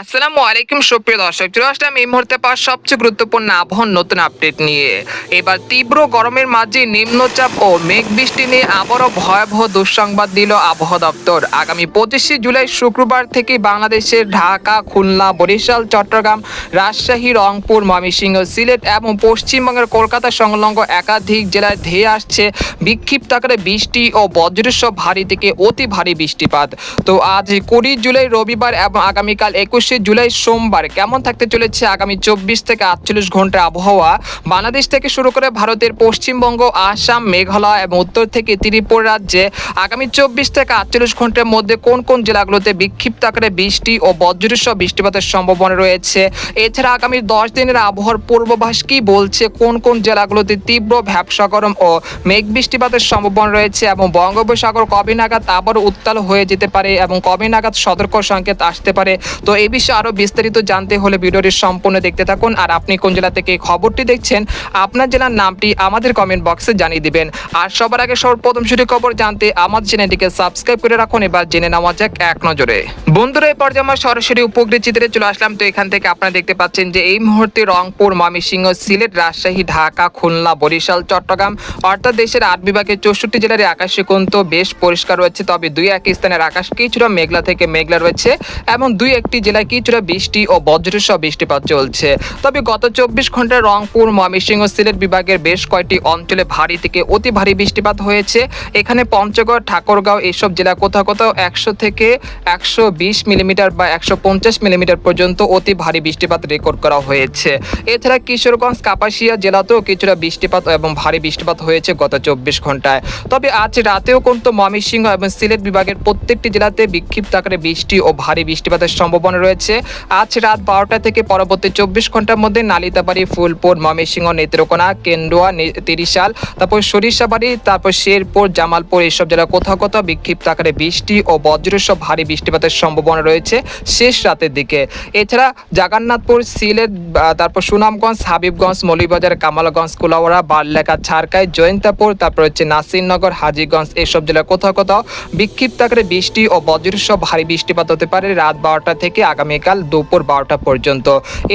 আসসালামু আলাইকুম সুপ্রিয় দর্শক, চলে আসলাম এই মুহূর্তে পাওয়া সবচেয়ে গুরুত্বপূর্ণ আবহাওয়ার নতুন আপডেট নিয়ে। এবার তীব্র গরমের মাঝে নিম্নচাপ ও মেঘ বৃষ্টি নিয়ে আবারও ভয়াবহ দুঃসংবাদ দিল আবহাওয়া দপ্তর। আগামী পঁচিশে জুলাই শুক্রবার থেকে বাংলাদেশের ঢাকা, খুলনা, বরিশাল, চট্টগ্রাম, রাজশাহী, রংপুর, ময়মনসিংহ, সিলেট এবং পশ্চিমবঙ্গের কলকাতা সংলগ্ন একাধিক জেলায় ধেয়ে আসছে বিক্ষিপ্ত আকারে বৃষ্টি ও বজ্রসহ ভারী থেকে অতি ভারী বৃষ্টিপাত। তো আজ কুড়ি জুলাই রবিবার এবং আগামীকাল একুশে জুলাই সোমবার কেমন থাকতে চলেছে আগামী চব্বিশ থেকে আটচল্লিশ ঘণ্টার আবহাওয়া? বাংলাদেশ থেকে শুরু করে ভারতের পশ্চিমবঙ্গ, আসাম, মেঘালয় এবং উত্তর থেকে ত্রিপুরা রাজ্যে আগামী চব্বিশ থেকে আটচল্লিশ ঘণ্টার মধ্যে কোন কোন জেলাগুলোতে বিক্ষিপ্ত আকারে বৃষ্টি ও বজ্রসহ বৃষ্টিপাতের সম্ভাবনা রয়েছে? এছাড়া আগামী দশ দিনের আবহাওয়ার পূর্বাভাস কি বলছে? কোন কোন জেলাগুলোতে তীব্র ভ্যাবসা গরম ও মেঘ বৃষ্টিপাতের সম্ভাবনা রয়েছে এবং বঙ্গোপসাগর কবে নাগাদ আবারও উত্তাল হয়ে যেতে পারে এবং কবে নাগাদ সতর্ক সংকেত আসতে পারে? তো এই বিষয়ে আরও বিস্তারিত জানতে হলে ভিডিওটি সম্পূর্ণ দেখতে থাকুন। আর আপনি কোন জেলা থেকে খবরটি দেখছেন, আপনার জেলার নামটি আমাদের কমেন্ট বক্সে জানিয়ে দিবেন। আর সবার আগে সর্বপ্রথম শুরু খবর জানতে আমার চ্যানেলটিকে সাবস্ক্রাইব করে রাখুন, এবার জেনে নেওয়া যাক এক নজরে। বন্ধুরা এই পর্যায়ে আমরা সরাসরি উপগ্রহ চিত্রে চলে আসলাম। তো এখান থেকে আপনারা দেখতে পাচ্ছেন যে এই মুহূর্তে রংপুর, ময়মনসিংহ, সিলেট, রাজশাহী, ঢাকা, খুলনা, বরিশাল, চট্টগ্রাম অর্থাৎ দেশের আট বিভাগের চৌষট্টি জেলার আকাশে কিন্তু বেশ পরিষ্কার রয়েছে। তবে দুই এক স্থানের আকাশ কিছুটা মেঘলা থেকে মেঘলা রয়েছে এবং দুই একটি জেলায় কিছুটা বৃষ্টি ও বজ্রসহ বৃষ্টিপাত চলছে। তবে গত চব্বিশ ঘন্টায় রংপুর, ময়মনসিংহ সিলেট বিভাগের বেশ কয়েকটি অঞ্চলে ভারী থেকে অতি ভারী বৃষ্টিপাত হয়েছে। এখানে পঞ্চগড়, ঠাকুরগাঁও এইসব জেলা কোথাও কোথাও একশো থেকে একশো বিশ মিলিমিটার বা একশো পঞ্চাশ মিলিমিটার পর্যন্ত অতি ভারী বৃষ্টিপাত রেকর্ড করা হয়েছে। এছাড়া কিশোরগঞ্জ, কাপাসিয়া জেলাতেও কিছুটা বৃষ্টিপাত এবং ভারী বৃষ্টিপাত হয়েছে গত চব্বিশ ঘন্টায়। তবে আজ রাতেও কিন্তু ময়মনসিংহ এবং সিলেট বিভাগের প্রত্যেকটি জেলাতে বিক্ষিপ্ত আকারে বৃষ্টি ও ভারী বৃষ্টিপাতের সম্ভাবনা রয়েছে আজ রাত বারোটা থেকে পরবর্তী চব্বিশ ঘণ্টার মধ্যে নালিতাবাড়ি, ফুলপুর, ময়মনসিংহ, নেত্রকোনা, কেন্দুয়া তিরিশাল, তারপর সরিষাবাড়ি, তারপর শেরপুর, জামালপুর এইসব জেলা কোথাও কোথাও বিক্ষিপ্ত আকারে বৃষ্টি ও বজ্রসহ ভারী বৃষ্টিপাতের সম্ভাবনা রয়েছে শেষ রাতের দিকে। এছাড়া জাগান্নাথপুর, সিলেট তারপর সুনামগঞ্জ, হাবিবগঞ্জ মৌলিবাজার কামালগঞ্জ, কুলাওড়া, বারলেখা ছারকাই জয়ন্তাপুর, তারপর হচ্ছে নাসিরনগর, হাজিগঞ্জ এসব জেলা কোথাও কোথাও বিক্ষিপ্ত আকারে বৃষ্টি ও বজ্রসহ ভারী বৃষ্টিপাত হতে পারে। রাত বারোটা থেকে আগামীকাল দুপুর বারোটা পর্যন্ত।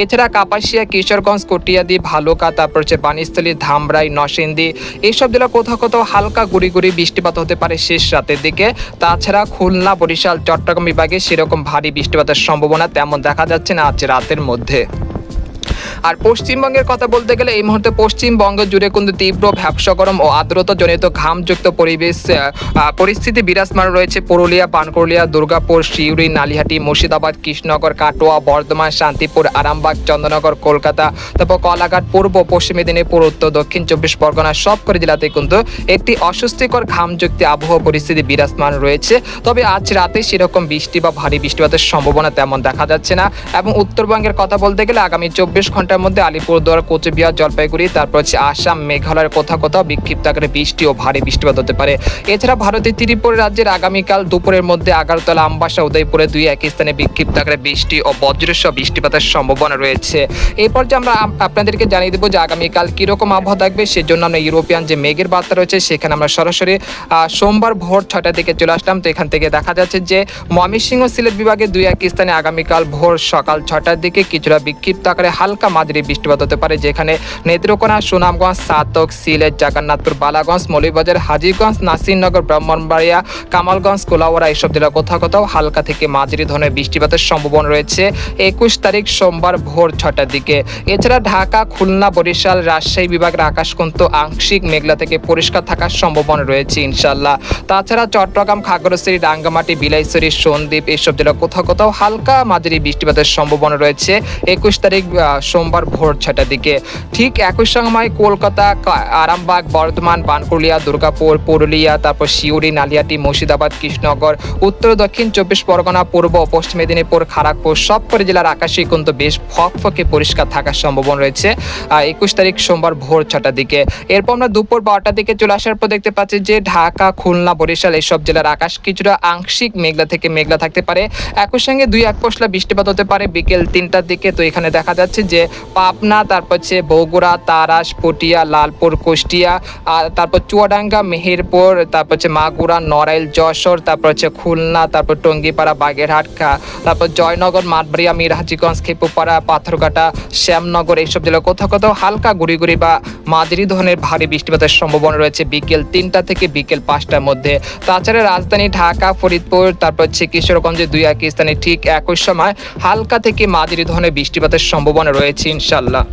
এছাড়া কাপাসিয়া, কিশোরগঞ্জ, কটিয়াদি, ভালুকা, তারপর হচ্ছে বানিস্থলী ধামরাই নসিন্দি এইসব জেলা কোথাও কোথাও হালকা গুড়ি গুড়ি বৃষ্টিপাত হতে পারে শেষ রাতের দিকে। তাছাড়া খুলনা, বরিশাল, চট্টগ্রাম বিভাগে সেরকম ভারী বৃষ্টিপাতের সম্ভাবনা তেমন দেখা যাচ্ছে না আজ রাতের মধ্যে। আর পশ্চিমবঙ্গের কথা বলতে গেলে এই মুহূর্তে পশ্চিমবঙ্গ জুড়ে কিন্তু তীব্র ভ্যাবসা গরম ও আর্দ্রতা জনিত ঘামযুক্ত পরিবেশ পরিস্থিতি বিরাজমান রয়েছে পুরুলিয়া পানকুরলিয়া দুর্গাপুর শিউরি নালিহাটি, মুর্শিদাবাদ, কৃষ্ণনগর, কাটোয়া, বর্ধমান, শান্তিপুর, আরামবাগ, চন্দ্রনগর, কলকাতা, তারপর কলাঘাট, পূর্ব, পশ্চিম মেদিনীপুর, উত্তর, দক্ষিণ চব্বিশ পরগনা সবকটি জেলাতে কিন্তু একটি অস্বস্তিকর ঘামযুক্ত আবহাওয়া পরিস্থিতি বিরাজমান রয়েছে। তবে আজ রাতে সেরকম বৃষ্টি বা ভারী বৃষ্টিপাতের সম্ভাবনা তেমন দেখা যাচ্ছে না। এবং উত্তরবঙ্গের কথা বলতে গেলে আগামী চব্বিশ ঘণ্টার মধ্যে আলিপুরদুয়ার, কোচবিহার, জলপাইগুড়ি, তারপর হচ্ছে আসাম, মেঘালয়ের কোথাও কোথাও বিক্ষিপ্ত আকারে বৃষ্টি ও ভারী বৃষ্টিপাত হতে পারে। এছাড়া ভারতের ত্রিপুরা রাজ্যের আগামীকাল দুপুরের মধ্যে আগারতলা, আমবাসা, উদয়পুরে দুই এক স্থানে বিক্ষিপ্ত আকারে বৃষ্টি ও বজ্রসহ বৃষ্টিপাতের সম্ভাবনা রয়েছে। এই পর্যায়ে আমরা আপনাদেরকে জানিয়ে দেবো যে আগামীকাল কীরকম আবহাওয়া থাকবে, সেজন্য আমরা ইউরোপিয়ান যে মেঘের বার্তা রয়েছে, সেখানে আমরা সরাসরি সোমবার ভোর ছটার দিকে চলে আসলাম। তো এখান থেকে দেখা যাচ্ছে যে ময়মনসিংহ সিলেট বিভাগে দুই এক স্থানে আগামীকাল ভোর সকাল ছটার দিকে কিছুটা বিক্ষিপ্ত আকারে হালকা মাঝারি বৃষ্টিপাত হতে পারে যেখানে নেত্রকোনা সুনামগঞ্জ সাতক সিলেট জাগান্নাথপুর বালাগঞ্জ মৌলিবাজার হাজিগঞ্জ নাসিরনগর ব্রাহ্মণবাড়িয়া কামালগঞ্জ কোলাওয়ারা এইসব জেলা কোথাও কোথাও হালকা থেকে মাঝারি ধরনের বৃষ্টিপাতের সম্ভাবনা রয়েছে। একুশ তারিখ সোমবার ভোর ছটার দিকে। এছাড়া ঢাকা খুলনা বরিশাল রাজশাহী বিভাগের আকাশ কিন্তু আংশিক মেঘলা থেকে পরিষ্কার থাকার সম্ভাবনা রয়েছে ইনশাল্লাহ তাছাড়া চট্টগ্রাম খাগড়াছড়ি রাঙ্গামাটি বিলাইছড়ি সন্দ্বীপ এইসব জেলা কোথাও কোথাও হালকা মাঝারি বৃষ্টিপাতের সম্ভাবনা রয়েছে। একুশ তারিখ আহ, সোমবার ভোর ছটার দিকে। ঠিক একই সময় কলকাতা আরামবাগ, বর্ধমান, বানকুলিয়া, দুর্গাপুর, পুরুলিয়া, তারপর শিউরি নালিয়াটি, মুর্শিদাবাদ, কৃষ্ণনগর, উত্তর, দক্ষিণ, চব্বিশ পরগনা, পূর্ব, পশ্চিম মেদিনীপুর খড়গপুর সবকটি জেলার আকাশে কিন্তু বেশ ফকফকে পরিষ্কার থাকার সম্ভাবনা রয়েছে। একুশ তারিখ সোমবার ভোর ছটার দিকে। এরপর আমরা দুপুর বারোটার দিকে চলে আসার পর দেখতে পাচ্ছি যে ঢাকা, খুলনা, বরিশাল এইসব জেলার আকাশ কিছুটা আংশিক মেঘলা থেকে মেঘলা থাকতে পারে। একই সঙ্গে দুই এক পশলা বৃষ্টিপাত হতে পারে বিকেল তিনটার দিকে। তো এখানে দেখা যাচ্ছে যে পাবনা, তারপর হচ্ছে বগুড়া, তারাস, পটিয়া, লালপুর, কুষ্টিয়া, আর তারপর চুয়াডাঙ্গা, মেহেরপুর, তারপর হচ্ছে মাগুরা, নড়াইল, যশোর, তারপর হচ্ছে খুলনা, তারপর টঙ্গিপাড়া, বাগেরহাট তারপর জয়নগর মাঠবাড়িয়া মিরহাজিগঞ্জ, খেপুপাড়া, পাথরঘাটা, শ্যামনগর, এইসব জেলায় কোথাও কোথাও হালকা গুড়ি গুড়ি বা মাঝারি ধরনের ভারী বৃষ্টিপাতের সম্ভাবনা রয়েছে বিকেল তিনটা থেকে বিকেল পাঁচটার মধ্যে। তাছাড়া রাজধানী ঢাকা, ফরিদপুর, তারপর হচ্ছে কিশোরগঞ্জে দুই এক স্থানে ঠিক একই সময় হালকা থেকে মাঝারি ধরনের বৃষ্টিপাতের সম্ভাবনা রয়েছে। ইনশাল্লাহ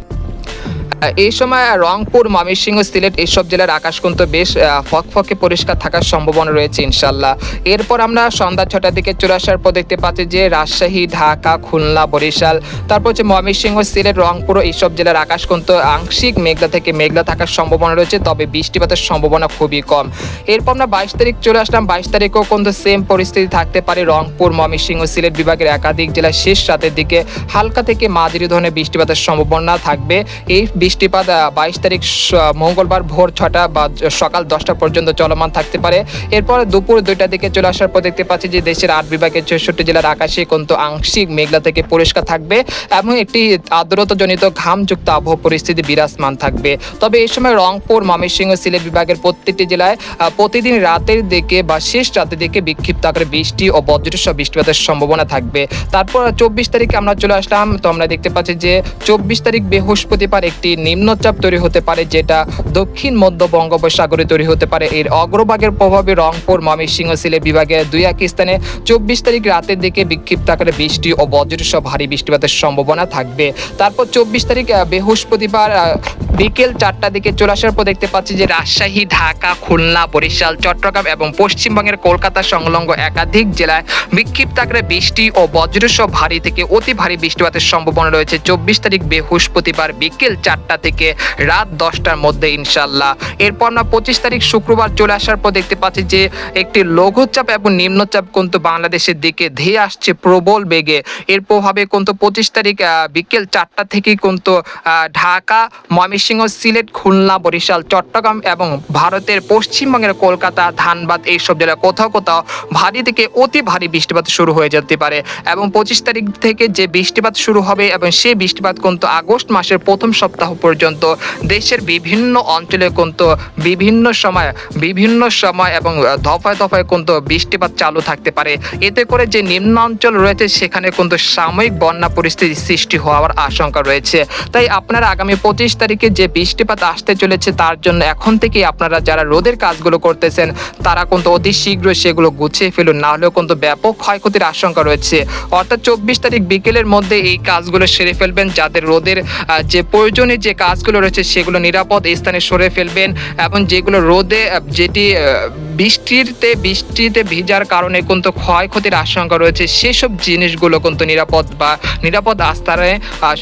এই সময় রংপুর, ময়মনসিংহ, সিলেট এইসব জেলার আকাশ কিন্তু বেশ ফকফকে পরিষ্কার থাকার সম্ভাবনা রয়েছে ইনশাল্লাহ এরপর আমরা সন্ধ্যা ছটার দিকে চলে আসার পর দেখতে পাচ্ছি যে রাজশাহী, ঢাকা, খুলনা, বরিশাল, তারপর হচ্ছে ময়মনসিংহ, সিলেট, রংপুর এইসব জেলার আকাশ কিন্তু আংশিক মেঘলা থেকে মেঘলা থাকার সম্ভাবনা রয়েছে, তবে বৃষ্টিপাতের সম্ভাবনা খুবই কম। এরপর আমরা বাইশ তারিখ চলে আসলাম, বাইশ তারিখেও কিন্তু সেম পরিস্থিতি থাকতে পারে রংপুর, ময়মনসিংহ, সিলেট বিভাগের একাধিক জেলার শেষ রাতের দিকে হালকা থেকে মাঝারি ধরনের বৃষ্টিপাতের সম্ভাবনা থাকবে। এই বৃষ্টিপাত বাইশ তারিখ মঙ্গলবার ভোর ছটা বা সকাল দশটা পর্যন্ত চলমান থাকতে পারে। এরপর দুপুর দুইটার দিকে চলে আসার পর দেখতে পাচ্ছি যে দেশের আট বিভাগের চৌষট্টি জেলার আকাশে কিন্তু আংশিক মেঘলা থেকে পরিষ্কার থাকবে এবং একটি আর্দ্রতাজনিত ঘামযুক্ত আবহাওয়া পরিস্থিতি বিরাজমান থাকবে। তবে এই সময় রংপুর, ময়মনসিংহ সিলেট বিভাগের প্রত্যেকটি জেলায় প্রতিদিন রাতের দিকে বা শেষ রাতের দিকে বিক্ষিপ্ত আকারে বৃষ্টি ও বজ্রসহ বৃষ্টিপাতের সম্ভাবনা থাকবে। তারপর চব্বিশ তারিখে আমরা চলে আসলাম। তো আমরা দেখতে পাচ্ছি যে চব্বিশ তারিখ বৃহস্পতিবার একটি নিম্নচাপ তৈরি হতে পারে, যেটা দক্ষিণ মধ্য বঙ্গোপসাগরে তৈরি হতে পারে। এর অগ্রভাগের প্রভাবে রংপুর, ময়মনসিংহ, সিলেট বিভাগের দুই এক স্থানে চব্বিশ তারিখ রাতের দিকে বিক্ষিপ্ত আকারে বৃষ্টি ও বজ্রসহ ভারী বৃষ্টিপাতের সম্ভাবনা থাকবে। তারপর চব্বিশ তারিখ বৃহস্পতিবার বিকেল চারটা দিকে চলে আসার পর দেখতে পাচ্ছি যে রাজশাহী, ঢাকা, খুলনা, বরিশাল, চট্টগ্রাম এবং পশ্চিমবঙ্গের কলকাতা সংলগ্ন একাধিক জেলায় বিক্ষিপ্ত আকারে বৃষ্টি ও বজ্রসহ ভারী থেকে অতি ভারী বৃষ্টিপাতের সম্ভাবনা রয়েছে। চব্বিশ তারিখ, বৃহস্পতিবার বিকেল চারটা থেকে রাত দশটার মধ্যে ইনশাল্লাহ। এরপর না পঁচিশ তারিখ শুক্রবার চলে আসার পর দেখতে পাচ্ছি যে একটি লঘুচাপ এবং নিম্নচাপ কিন্তু বাংলাদেশের দিকে ধেয়ে আসছে প্রবল বেগে। এর প্রভাবে কিন্তু পঁচিশ তারিখ বিকেল চারটা থেকে কিন্তু ঢাকা, ময়মনসিংহ, সিলেট, খুলনা, বরিশাল, চট্টগ্রাম এবং ভারতের পশ্চিমবঙ্গের কলকাতা, ধানবাদ এইসব জেলায় কোথাও কোথাও ভারী থেকে অতি ভারী বৃষ্টিপাত শুরু হয়ে যেতে পারে এবং পঁচিশ তারিখ থেকে যে বৃষ্টিপাত শুরু হবে এবং সেই বৃষ্টিপাত কিন্তু আগস্ট মাসের প্রথম সপ্তাহ পর্যন্ত দেশের বিভিন্ন অঞ্চলে কিন্তু বিভিন্ন সময় বিভিন্ন সময় এবং দফায় দফায় কিন্তু বৃষ্টিপাত চালু থাকতে পারে। এতে করে যে নিম্ন অঞ্চল রয়েছে, সেখানে কিন্তু সাময়িক বন্যা পরিস্থিতি সৃষ্টি হওয়ার আশঙ্কা রয়েছে। তাই আপনারা আগামী পঁচিশ তারিখে যে বৃষ্টিপাত আসতে চলেছে, তার জন্য এখন থেকেই আপনারা যারা রোদের কাজগুলো করতেছেন, তারা কিন্তু অতি শীঘ্র সেগুলো গুছিয়ে ফেলুন। না হলেও কিন্তু ব্যাপক ক্ষয়ক্ষতির আশঙ্কা রয়েছে। অর্থাৎ চব্বিশ তারিখ বিকেলের মধ্যে এই কাজগুলো সেরে ফেলবেন, যাদের রোদের যে প্রয়োজনীয় যে কাজগুলো রয়েছে সেগুলো নিরাপদ স্থানে সরে ফেলবেন এবং যেগুলো রোদে যেটি বৃষ্টিতে বৃষ্টিতে ভিজার কারণে কিন্তু ক্ষয়ক্ষতির আশঙ্কা রয়েছে। সেসব জিনিসগুলো কিন্তু নিরাপদ বা নিরাপদ আস্তারে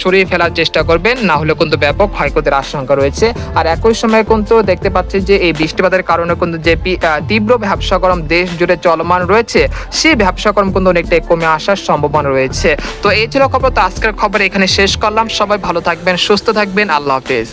সরিয়ে ফেলার চেষ্টা করবেন, না হলে কিন্তু ব্যাপক ক্ষয়ক্ষতির আশঙ্কা রয়েছে। আর একই সময় কিন্তু দেখতে পাচ্ছি যে এই বৃষ্টিপাতের কারণে কিন্তু যে তীব্র ব্যবসা গরম দেশ জুড়ে চলমান রয়েছে সেই ব্যবসা গরম কিন্তু অনেকটাই কমে আসার সম্ভাবনা রয়েছে। তো এই ছিল খবর, তো আজকের খবর এখানে শেষ করলাম। সবাই ভালো থাকবেন, সুস্থ থাকবেন। আল্লাহ হাফেজ।